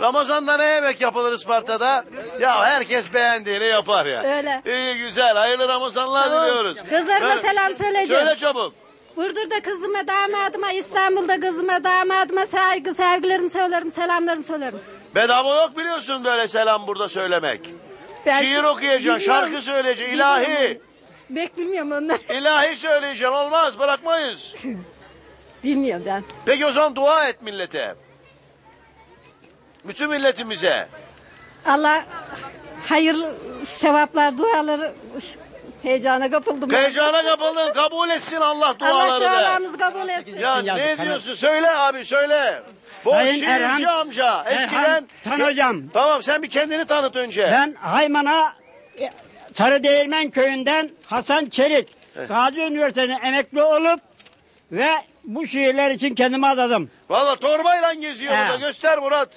Ramazan'da ne yemek yapılır Isparta'da? Ya herkes beğendiğini yapar ya. Öyle. İyi güzel. Hayırlı Ramazanlar diliyoruz. Kızlarıma Ver- selam söyleyeceğim. Söyle çabuk. Burdur'da kızıma, damadıma, İstanbul'da kızıma, damadıma saygı, sevgilerimi söylerim, selamlarımı söylerim. Bedava yok biliyorsun böyle selam burada söylemek. Ben Şiir okuyacaksın, Bilmiyorum. şarkı söyleyeceksin, ilahi. Bek bilmiyorum onlar. İlahi söyleyeceksin olmaz bırakmayız. Bilmiyorum ben. Peki o zaman dua et millete. Bütün milletimize. Allah hayırlı sevaplar, duaları heyecana kapıldım. ben. Heyecana kapıldın kabul etsin Allah Allah duaları da. dualarımızı kabul etsin. Ya ne diyorsun söyle abi söyle. Bu Sayın şiirci Erhan- amca eskiden. Erhan Tan hocam. Tamam sen bir kendini tanıt önce. Ben Hayman'a e, Sarıdeğirmen köyünden Hasan Çelik. Gazi Üniversitesi'ne emekli olup ve bu şiirler için kendimi adadım. Valla torbayla geziyor He. burada göster Murat.